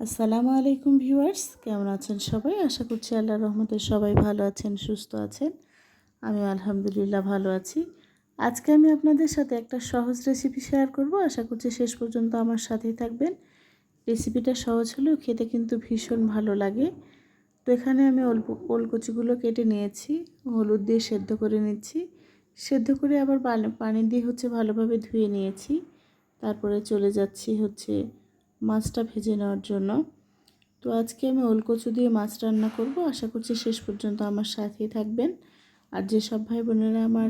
আসসালামু আলাইকুম ভিউয়ার্স, কেমন আছেন সবাই? আশা করছি আল্লাহর রহমতে সবাই ভালো আছেন, সুস্থ আছেন। আমি আলহামদুলিল্লাহ ভালো আছি। আজকে আমি আপনাদের সাথে একটা সহজ রেসিপি শেয়ার করব। আশা করছি শেষ পর্যন্ত আমার সাথেই থাকবেন। রেসিপিটা সহজ হলেও খেতে কিন্তু ভীষণ ভালো লাগে। তো এখানে আমি অল্প ওলকচিগুলো কেটে নিয়েছি, হলুদ দিয়ে সেদ্ধ করে নিচ্ছি। সেদ্ধ করে আবার পানি দিয়ে হচ্ছে ভালোভাবে ধুয়ে নিয়েছি। তারপরে চলে যাচ্ছি হচ্ছে মাছটা ভেজে নেওয়ার জন্য। তো আজকে আমি ওলকচু দিয়ে মাছ রান্না করব। আশা করছি শেষ পর্যন্ত আমার সাথেই থাকবেন। আর যেসব ভাই বোনেরা আমার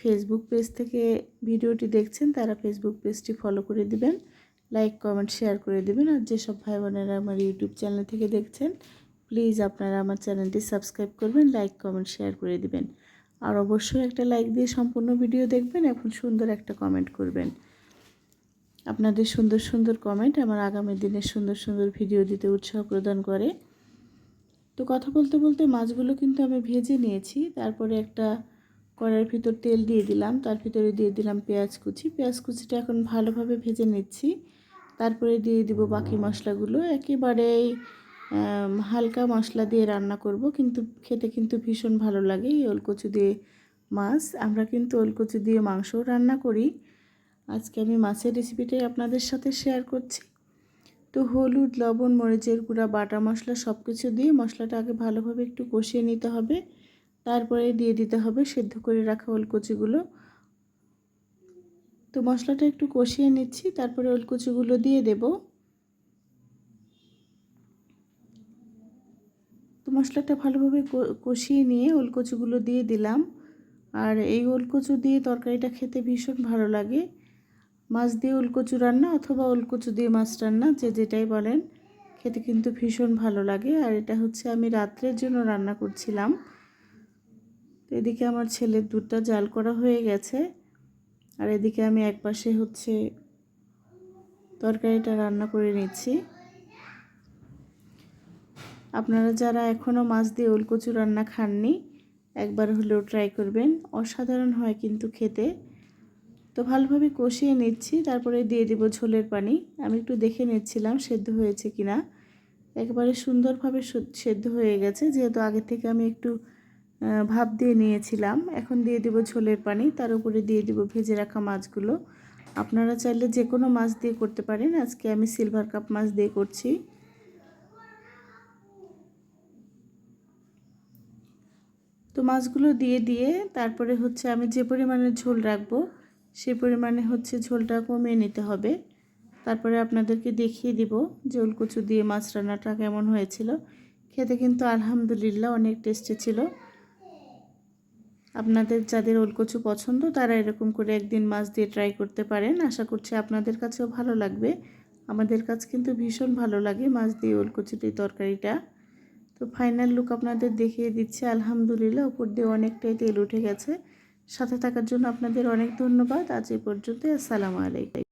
ফেসবুক পেজ থেকে ভিডিওটি দেখছেন, তারা ফেসবুক পেজটি ফলো করে দিবেন লাইক কমেন্ট শেয়ার করে দিবেন। আর যেসব ভাই বোনেরা আমার ইউটিউব চ্যানেল থেকে দেখছেন প্লিজ আপনারা আমার চ্যানেলটি সাবস্ক্রাইব করবেন লাইক কমেন্ট শেয়ার করে দিবেন। আর অবশ্যই একটা লাইক দিয়ে সম্পূর্ণ ভিডিও দেখবেন, এখন সুন্দর একটা কমেন্ট করবেন। আপনাদের সুন্দর সুন্দর কমেন্ট আমার আগামী দিনে সুন্দর সুন্দর ভিডিও দিতে উৎসাহ প্রদান করে। তো কথা বলতে বলতে মাছগুলো কিন্তু আমি ভেজে নিয়েছি, তারপরে একটা কড়ার ভিতর তেল দিয়ে দিলাম, তার ভিতরে দিয়ে দিলাম পেঁয়াজ কুচি। পেঁয়াজ কুচিটা এখন ভালোভাবে ভেজে নিচ্ছি, তারপরে দিয়ে দিব বাকি মশলাগুলো। একেবারেই হালকা মশলা দিয়ে রান্না করব, কিন্তু খেতে কিন্তু ভীষণ ভালো লাগে এই ওলকচু দিয়ে মাছ। আমরা কিন্তু ওলকচু দিয়ে মাংসও রান্না করি। আজকে আমি মাছের রেসিপিটাই আপনাদের সাথে শেয়ার করছি। তো হলুদ, লবণ, মরিচের গুঁড়া, বাটা মশলা সব কিছু দিয়ে মশলাটা আগে ভালোভাবে একটু কষিয়ে নিতে হবে। তারপরে দিয়ে দিতে হবে সেদ্ধ করে রাখা ওলকচিগুলো। তো মশলাটা একটু কষিয়ে নিচ্ছি, তারপরে ওলকচিগুলো দিয়ে দেব। তো মশলাটা ভালোভাবে কষিয়ে নিয়ে ওলকচিগুলো দিয়ে দিলাম। আর এই ওলকচু দিয়ে তরকারিটা খেতে ভীষণ ভালো লাগে। মাছ দিয়ে উলকচু রান্না অথবা উলকচু দিয়ে মাছ রান্না, যে যেটাই বলেন, খেতে কিন্তু ভীষণ ভালো লাগে। আর এটা হচ্ছে আমি রাত্রের জন্য রান্না করছিলাম। এদিকে আমার ছেলের দুধটা জাল করা হয়ে গেছে। আর এদিকে আমি একপাশে হচ্ছে তরকারিটা রান্না করে নিচ্ছি। আপনারা যারা এখনও মাছ দিয়ে উলকচু রান্না খাননি, একবার হলেও ট্রাই করবেন। অসাধারণ হয় কিন্তু খেতে। তো ভালোভাবে কষিয়ে নিচ্ছি, তারপরে দিয়ে দেব ঝোলের পানি। আমি একটু দেখে নিচ্ছিলাম সেদ্ধ হয়েছে কি না একেবারে সুন্দরভাবে সেদ্ধ হয়ে গেছে, যেহেতু আগে থেকে আমি একটু ভাপ দিয়ে নিয়েছিলাম। এখন দিয়ে দেব ঝোলের পানি, তার উপরে দিয়ে দেব ভেজে রাখা মাছগুলো। আপনারা চাইলে যে কোনো মাছ দিয়ে করতে পারেন। আজকে আমি সিলভার কাপ মাছ দিয়ে করছি। তো মাছগুলো দিয়ে দিয়ে, তারপরে হচ্ছে আমি যে পরিমাণে ঝোল রাখব সে পরিমাণে হচ্ছে ঝোলটা কমিয়ে নিতে হবে। তারপরে আপনাদেরকে দেখিয়ে দিব যে ওলকচু দিয়ে মাছ রান্নাটা কেমন হয়েছিল। খেতে কিন্তু আলহামদুলিল্লাহ অনেক টেস্টি ছিল। আপনাদের যাদের ওলকচু পছন্দ, তারা এরকম করে একদিন মাছ দিয়ে ট্রাই করতে পারেন। আশা করছি আপনাদের কাছেও ভালো লাগবে। আমাদের কাছে কিন্তু ভীষণ ভালো লাগে মাছ দিয়ে ওলকচুটির তরকারিটা। তো ফাইনাল লুক আপনাদের দেখিয়ে দিচ্ছে। আলহামদুলিল্লাহ উপর দিয়ে অনেকটাই তেল উঠে গেছে। সাথে থাকার জন্য আপনাদের অনেক ধন্যবাদ। আজ এ পর্যন্ত আসসালামু আলাইকুম।